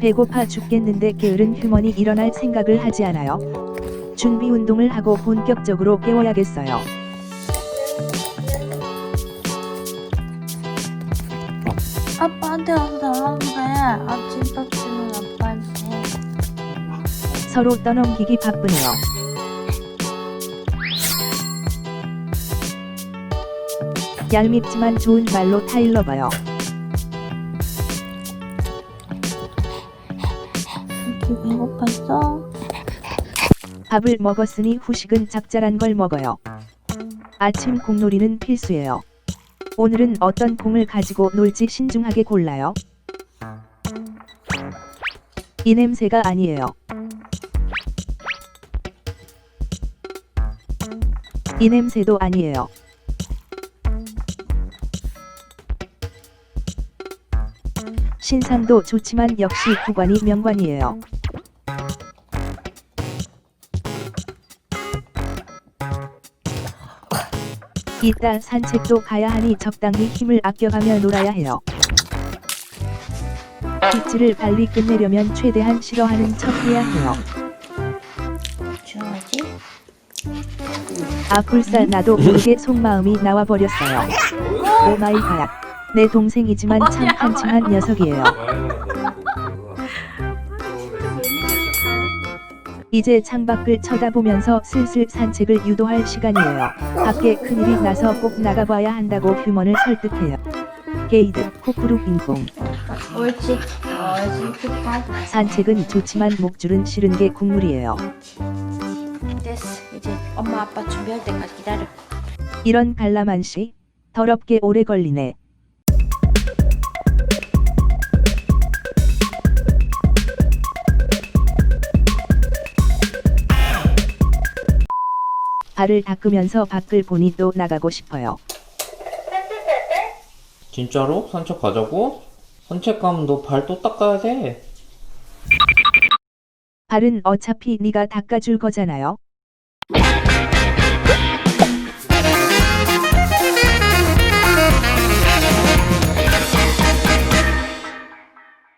배고파 죽겠는데 게으른 휴먼이 일어날 생각을 하지 않아요. 준비 운동을 하고 본격적으로 깨워야겠어요. 아빠한테 가서 달라고 그래. 아침밥 주는 아빠한테. 서로 떠넘기기 바쁘네요. 얄밉지만 좋은 말로 타일러 봐요. 이렇게 배고팠어? 밥을 먹었으니 후식은 작잘한 걸 먹어요. 아침 공놀이는 필수예요. 오늘은 어떤 공을 가지고 놀지 신중하게 골라요. 이 냄새가 아니에요. 이 냄새도 아니에요. 신상도 좋지만 역시 구관이 명관이에요. 이따 산책도 가야 하니 적당히 힘을 아껴가며 놀아야 해요. 빗질을 빨리 끝내려면 최대한 싫어하는 척 해야 해요. 줘야지. 아 불사 나도 모르게 속마음이 나와버렸어요. 오 마이 갓. 내 동생이지만 참 한심한 녀석이에요. 이제 창밖을 쳐다보면서 슬슬 산책을 유도할 시간이에요. 밖에 큰일이 나서 꼭 나가봐야 한다고 휴먼을 설득해요. 게이드, 코프루 빙봉. 옳지. 옳지. 굿밥. 산책은 좋지만 목줄은 싫은 게 국물이에요. 됐어. 이제 엄마 아빠 준비할 때까지 기다려. 이런 갈라만시 더럽게 오래 걸리네. 발을 닦으면서 밖을 보니 또 나가고 싶어요. 진짜로? 산책 가자고? 산책 가면 너 발 또 닦아야 돼. 발은 어차피 네가 닦아줄 거잖아요.